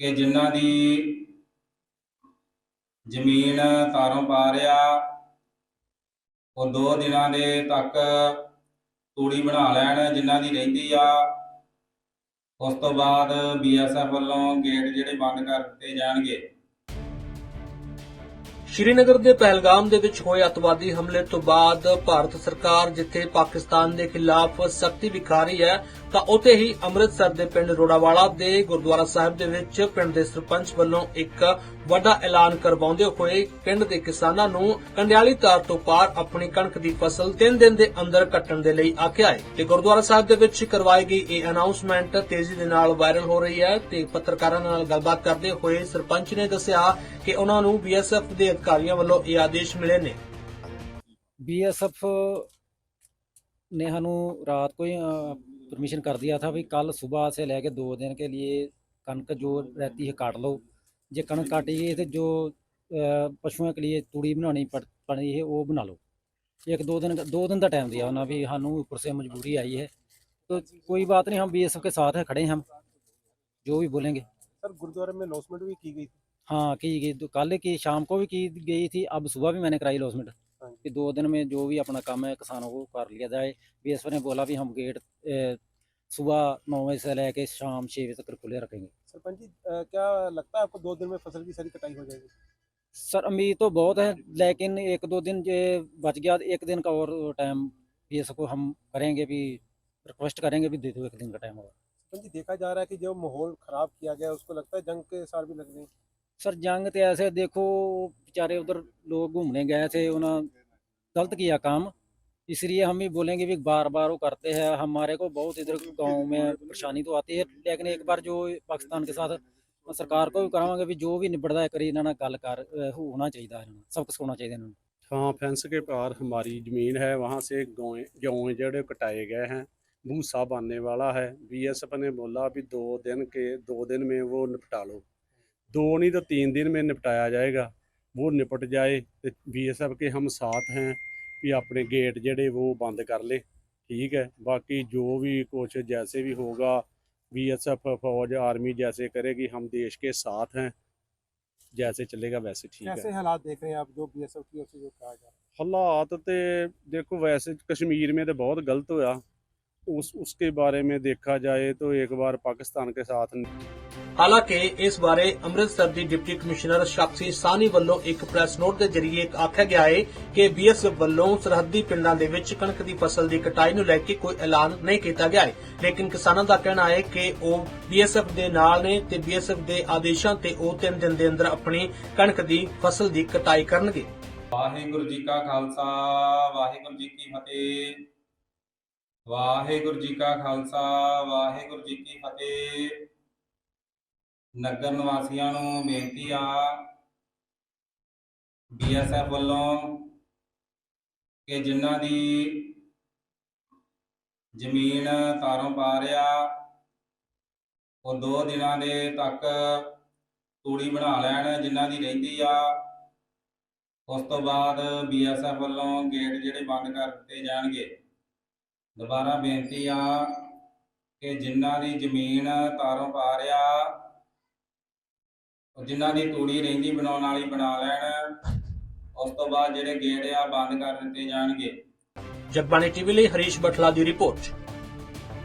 ਕਿ ਜਿਨ੍ਹਾਂ ਦੀ ਜ਼ਮੀਨ ਤਾਰੋਂ ਪਾ ਰਿਆ ਉਹ ਦੋ ਦਿਨਾਂ ਦੇ ਤੱਕ ਤੂੜੀ ਬਣਾ ਲੈਣ ਜਿਨ੍ਹਾਂ ਦੀ ਰਹਿੰਦੀ ਆ। ਉਸ ਤੋਂ ਬਾਅਦ ਬੀਐਸਐਫ ਵੱਲੋਂ ਗੇਟ ਜਿਹੜੇ ਬੰਦ ਕਰ ਦਿੱਤੇ ਜਾਣਗੇ। ਸ਼੍ਰੀਨਗਰ ਦੇ ਪਹਿਲਗਾਮ ਦੇ ਵਿੱਚ ਹੋਏ ਅਤਵਾਦੀ ਹਮਲੇ ਤੋਂ ਬਾਅਦ ਭਾਰਤ ਸਰਕਾਰ ਜਿੱਥੇ ਪਾਕਿਸਤਾਨ ਦੇ ਖਿਲਾਫ ਸਖਤੀ ਵਿਖਾ ਰਹੀ ਹੈ, ਤਾਂ ਉੱਥੇ ਹੀ ਅੰਮ੍ਰਿਤਸਰ ਦੇ ਪਿੰਡ ਰੋੜਾਵਾਲਾ ਦੇ ਗੁਰਦੁਆਰਾ ਸਾਹਿਬ ਦੇ ਵਿੱਚ ਪਿੰਡ ਦੇ ਸਰਪੰਚ ਵੱਲੋਂ ਇੱਕ ਵੱਡਾ ਐਲਾਨ ਕਰਵਾਉਂਦੇ ਹੋਏ ਪਿੰਡ ਦੇ ਕਿਸਾਨਾਂ ਨੂੰ ਕੰਡਿਆਲੀ ਤਾਰ ਤੋਂ ਪਾਰ ਆਪਣੀ ਕਣਕ ਦੀ ਫਸਲ 3 ਦਿਨ ਦੇ ਅੰਦਰ ਕੱਟਣ ਦੇ ਲਈ ਆਖਿਆ ਹੈ। ਤੇ ਗੁਰਦੁਆਰਾ ਸਾਹਿਬ ਦੇ ਵਿੱਚ ਕਰਵਾਈ ਗਈ ਇਹ ਅਨਾਉਂਸਮੈਂਟ ਤੇਜ਼ੀ ਦੇ ਨਾਲ ਵਾਇਰਲ ਹੋ ਰਹੀ ਹੈ ਤੇ ਪੱਤਰਕਾਰਾਂ ਨਾਲ ਗੱਲਬਾਤ ਕਰਦੇ ਹੋਏ ਸਰਪੰਚ ਨੇ ਦੱਸਿਆ ਕਿ ਉਹਨਾਂ ਨੂੰ ਬੀਐਸਐਫ ਦੇ ਅਧਿਕਾਰੀਆਂ ਵੱਲੋਂ ਇਹ ਆਦੇਸ਼ ਮਿਲੇ ਨੇ बीएसएफ ने हनु रात को ही परमिशन कर दिया था भाई कल सुबह से लेके दो दिन के लिए कणक जो रहती है काट लो जे कणक काटी गई है तो जो अ, पशुओं के लिए तूड़ी बनानी पड़ पड़ी है वो बना लो एक दो दिन दो दिन का टाइम दिया उन्होंने भी हनु ऊपर से मजबूरी आई है तो कोई बात नहीं हम बीएसएफ के साथ है खड़े हैं हम जो भी बोलेंगे सर गुरुद्वारे में लॉसमेंट भी की गई थी हाँ की गई तो कल की शाम को भी की गई थी अब सुबह भी मैंने कराई लॉसमेंट हाँ। कि दो दिन में जो भी अपना काम है किसानों को कर लिया जाए। बीएसएफ ने बोला भी हम गेट सुबह नौ बजे से लेके शाम छः बजे तक खुले रखेंगे। सरपंच जी क्या लगता है आपको दो दिन में फ़सल की सारी कटाई हो जाएगी? सर उम्मीद तो बहुत है लेकिन एक दो दिन जे बच गया एक दिन का और टाइम बीएसएफ को हम करेंगे भी रिक्वेस्ट करेंगे भी दे दो एक दिन का टाइम और। सरपंच जी देखा जा रहा है कि जो माहौल खराब किया गया उसको लगता है जंग के सार भी लग गई सर जंग तो ऐसे देखो बेचारे उधर लोग घूमने गए थे उन्होंने गलत किया काम इसलिए हम भी बोलेंगे भी बार बार वो करते हैं हमारे को बहुत इधर गांव में परेशानी तो आती है लेकिन एक बार जो पाकिस्तान के साथ सरकार को भी करावांगे भी जो भी निबड़दा है करी इन्होंने गल कर अ, होना चाहिए इन्होंने सब कुछ होना चाहिए इन्होंने हाँ फेंस के पार हमारी ज़मीन है वहाँ से गेहूँ गेहूँ जड़े कटाए गए हैं भूसा बांधने वाला है बीएसएफ ने बोला भी दो दिन के दो दिन में वो निपटा लो दो नहीं तो तीन दिन में निपटाया जाएगा वो निपट जाए तो बीएसएफ के हम साथ हैं कि अपने गेट जड़े वो बंद कर ले ठीक है बाकी जो भी कुछ जैसे भी होगा बीएसएफ फौज आर्मी जैसे करेगी हम देश के साथ हैं जैसे चलेगा वैसे ठीक है कैसे हालात देख रहे हैं आप जो बीएसएफ की ओर से जो कहा जा हालात तो देखो वैसे कश्मीर में तो बहुत गलत होया उस उसके बारे में देखा जाए तो एक बार पाकिस्तान के साथ ਹਾਲਾਂਕਿ ਇਸ ਬਾਰੇ ਅੰਮ੍ਰਿਤਸਰ ਦੀ ਡਿਪਟੀ ਕਮਿਸ਼ਨਰ ਸ਼ਾਕਸੀ ਸਾਨੀ ਵੱਲੋਂ ਇੱਕ ਪ੍ਰੈਸ ਨੋਟ ਦੇ ਜ਼ਰੀਏ ਇੱਕ ਆਖਿਆ ਗਿਆ ਹੈ ਕਿ ਬੀਐਸਐਫ ਵੱਲੋਂ ਸਰਹੱਦੀ ਪਿੰਡਾਂ ਦੇ ਵਿੱਚ ਕਣਕ ਦੀ ਫਸਲ ਦੀ ਕਟਾਈ ਨੂੰ ਲੈ ਕੇ ਕੋਈ ਐਲਾਨ ਨਹੀਂ ਕੀਤਾ ਗਿਆ ਹੈ ਲੇਕਿਨ ਕਿਸਾਨਾਂ ਦਾ ਕਹਿਣਾ ਹੈ ਕਿ ਉਹ ਬੀਐਸਐਫ ਦੇ ਨਾਲ ਨੇ ਤੇ ਬੀਐਸਐਫ ਦੇ ਆਦੇਸ਼ਾਂ ਤੇ ਉਹ 3 ਦਿਨ ਦੇ ਅੰਦਰ ਆਪਣੀ ਕਣਕ ਦੀ ਫਸਲ ਦੀ ਕਟਾਈ ਕਰਨਗੇ ਵਾਹਿਗੁਰੂ ਜੀ ਕਾ ਖਾਲਸਾ ਵਾਹਿਗੁਰੂ ਜੀ ਕੀ ਫਤਿਹ ਵਾਹਿਗੁਰੂ ਜੀ ਕਾ ਖਾਲਸਾ, ਵਾਹਿਗੁਰੂ ਜੀ ਕੀ ਫਤਿਹ। ਨਗਰ ਨਿਵਾਸੀਆਂ ਨੂੰ ਬੇਨਤੀ ਆ ਬੀਐਸਐਫ ਵੱਲੋਂ ਕਿ ਜਿਨ੍ਹਾਂ ਦੀ ਜ਼ਮੀਨ ਤਾਰੋਂ ਪਾ ਰਿਆ ਉਹ ਦੋ ਦਿਨਾਂ ਦੇ ਤੱਕ ਤੂੜੀ ਬਣਾ ਲੈਣ ਜਿਨ੍ਹਾਂ ਦੀ ਰਹਿੰਦੀ ਆ। ਉਸ ਤੋਂ ਬਾਅਦ ਬੀਐਸਐਫ ਵੱਲੋਂ ਗੇਟ ਜਿਹੜੇ ਬੰਦ ਕਰ ਦਿੱਤੇ ਜਾਣਗੇ। ਦੁਬਾਰਾ ਬੇਨਤੀ ਆ ਕਿ ਜਿਨ੍ਹਾਂ ਦੀ ਜ਼ਮੀਨ ਤਾਰੋਂ ਪਾ ਰਿਆ ਉਹ ਜਿਨ੍ਹਾਂ ਦੀ ਤੂੜੀ ਰਹਿੰਦੀ ਬਣਾਉਣ ਵਾਲੀ ਬਣਾ ਲੈਣ, ਉਸ ਤੋਂ ਬਾਅਦ ਜਿਹੜੇ ਗੇਟ ਆ ਬੰਦ ਕਰ ਦਿੱਤੇ ਜਾਣਗੇ। ਜਗਬਾਣੀ ਟੀਵੀ ਲਈ ਹਰੀਸ਼ ਬਠਲਾ ਦੀ ਰਿਪੋਰਟ।